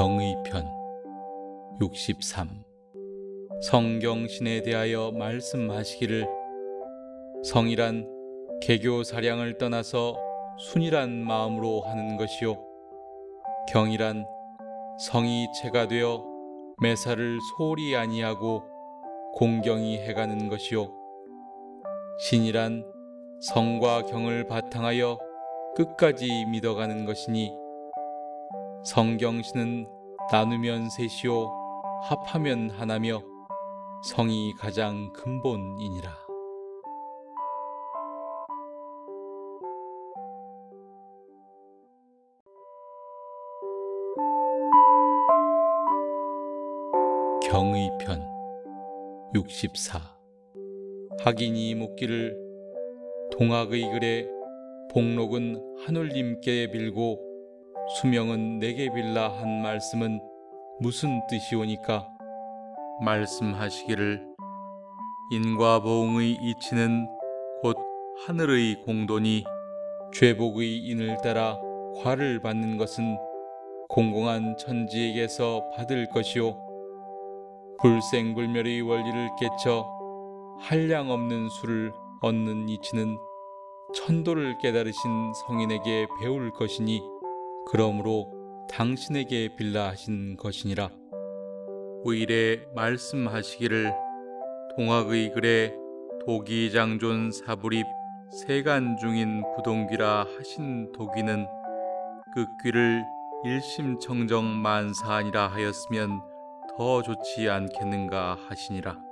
경의 편 63 성경신에 대하여 말씀하시기를 성이란 개교 사량을 떠나서 순이란 마음으로 하는 것이요. 경이란 성이 체가 되어 매사를 소홀히 아니하고 공경히 해가는 것이요. 신이란 성과 경을 바탕하여 끝까지 믿어가는 것이니 성경신은 나누면 셋이요 합하면 하나며 성이 가장 근본이니라. 경의편 64 학인이 묻기를 동학의 글에 복록은 하늘님께 빌고 수명은 내게 빌라 한 말씀은 무슨 뜻이오니까? 말씀하시기를 인과 보응의 이치는 곧 하늘의 공도니 죄복의 인을 따라 과를 받는 것은 공공한 천지에게서 받을 것이요 불생불멸의 원리를 깨쳐 한량 없는 수를 얻는 이치는 천도를 깨달으신 성인에게 배울 것이니 그러므로 당신에게 빌라 하신 것이니라. 의례 말씀하시기를 동학의 글에 도기 장존 사불입 세간 중인 부동귀라 하신 도기는 그 귀를 일심청정 만사하니라 하였으면 더 좋지 않겠는가 하시니라.